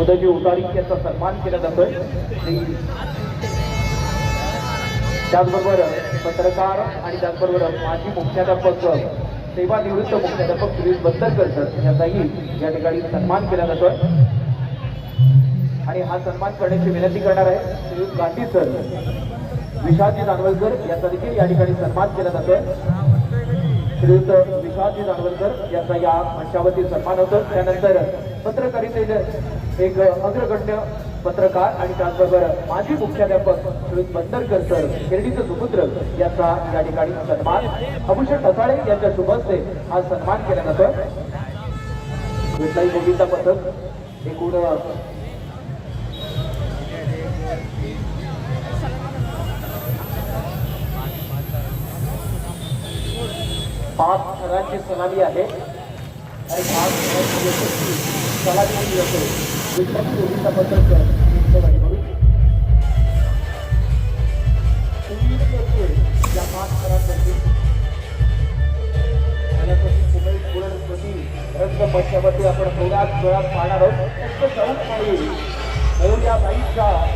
उदयजी उतारी यांचा सन्मान केला जातोय. त्याचबरोबर पत्रकार आणि त्याचबरोबर माजी मुख्याध्यापक सेवानिवृत्त मुख्याध्यापक सुरेश बंदरकर सर यांचाही या ठिकाणी सन्मान केला जातोय. आणि हा सन्मान करण्याची विनंती करणार आहे श्रीयुत गांधी सर. विशालजी दानवलकर यांचा देखील या ठिकाणी सन्मान केला जातोय. श्रीयुत विशालजी दानवलकर यांचा या मंचावरती सन्मान होतो त्यानंतर पत्रकारितेचे एक अग्रगण्य पत्रकार आणि त्याचबरोबर माजी मुख्याध्यापक श्रीयुत बंदरकर सर शिर्डीचे सुपुत्र यांचा या ठिकाणी सन्मान. अभूषण ठसाळे यांच्या शुभ हस्ते हा सन्मान केला जातो. विठलाई गोविंदा पथक एकूण पाच थरांची सलामी आहे. आणि पाच थरांची सलामी दिली जाते या पुरणपती आपण थोड्याच वेळात पाहणार आहोत. फक्त जाऊन पाहिजे म्हणून या बाईकचा